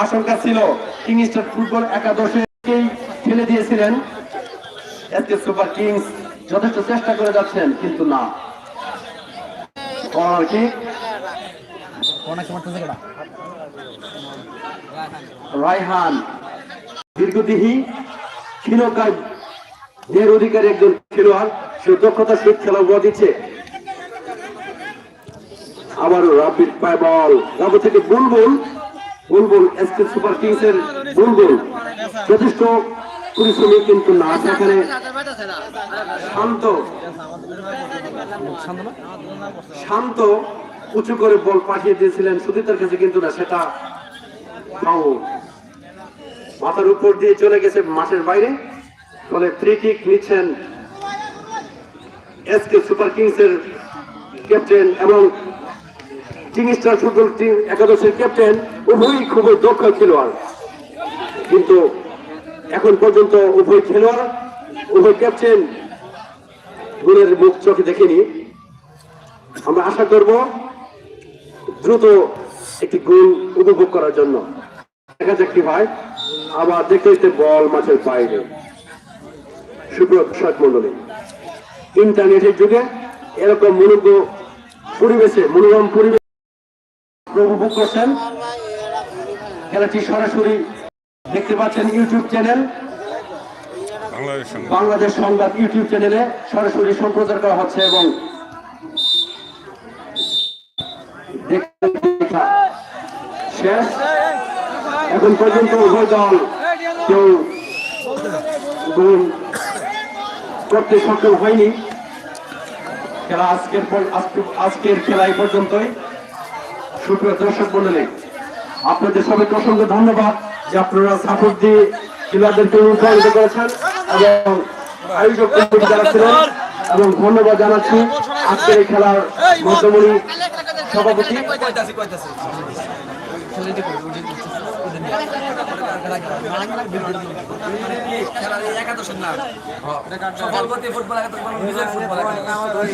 আশঙ্কা ছিল কিংস্টার ফুটবল একাদশকেই ঠেলে দিয়েছিলেন। এসকে সুপার কিংস যথেষ্ট চেষ্টা করে যাচ্ছেন, কিন্তু না। Corner kick. রায়হান দীর্ঘদিহী ক্ষীণকায় অধিকারী একজন খেলোয়াড়, সে দক্ষতার সহিত খেলা উপহার দিচ্ছে। আবারও রাব্বির পায় বল। রাবু থেকে Bulbul. Bulbul SK Super Kings এর বুলবুল যথেষ্ট পরিশ্রমী কিন্তু না সেখানে শান্ত। শান্ত, উঁচু করে বল পাঠিয়ে দিয়েছিলেন সুদীতার কাছে কিন্তু না, সেটা মাথার উপর দিয়ে চলে গেছে মাঠের বাইরে। ফলে ফ্রি কিক নিচ্ছেন এসকে সুপার কিংস এর ক্যাপ্টেন এবং কিং স্টার ফুটবল টিম একাদশের ক্যাপ্টেন উভয়ই খুবই দক্ষ খেলোয়াড়। কিন্তু এখন পর্যন্ত উভয় খেলোয়াড়, উভয় ক্যাপ্টেন গুণের মুখ চোখে দেখেনি। আমরা আশা করব দ্রুত একটি গোল উপভোগ করার জন্য। দেখা যাক কি ভাই আবার দেখতে দেখতে বল মাঠের বাইরে। সুপ্রিয় দর্শক মন্ডলী ইন্টারনেটের যুগে এরকম মনোজ্ঞ পরিবেশে, মনোরম পরিবেশ উপভোগ করছেন। খেলাটি সরাসরি দেখতে পাচ্ছেন ইউটিউব চ্যানেল। বাংলাদেশ সংবাদ। ইউটিউব চ্যানেলে সরাসরি সম্প্রচার করা হচ্ছে এবং শেষ। এখন পর্যন্ত উভয় দল কেউ গোল করতে সক্ষম হয়নি। খেলা আজকের আজকের খেলা এই পর্যন্তই। সুপ্রিয় দর্শক মন্ডলী আপনাদের সবাইকে অসংখ্য ধন্যবাদ যে আপনারা সাপোর্ট দিয়ে খেলোয়াড়দেরকে উৎসাহিত করেছেন এবং আয়োজক যারা ছিলেন, এবং ধন্যবাদ জানাচ্ছি আজকের এই খেলার মধ্যমণি সভাপতি। একাদশের নাম সফল গতি ফুটবল একাদশ ফুটবল একাদশ।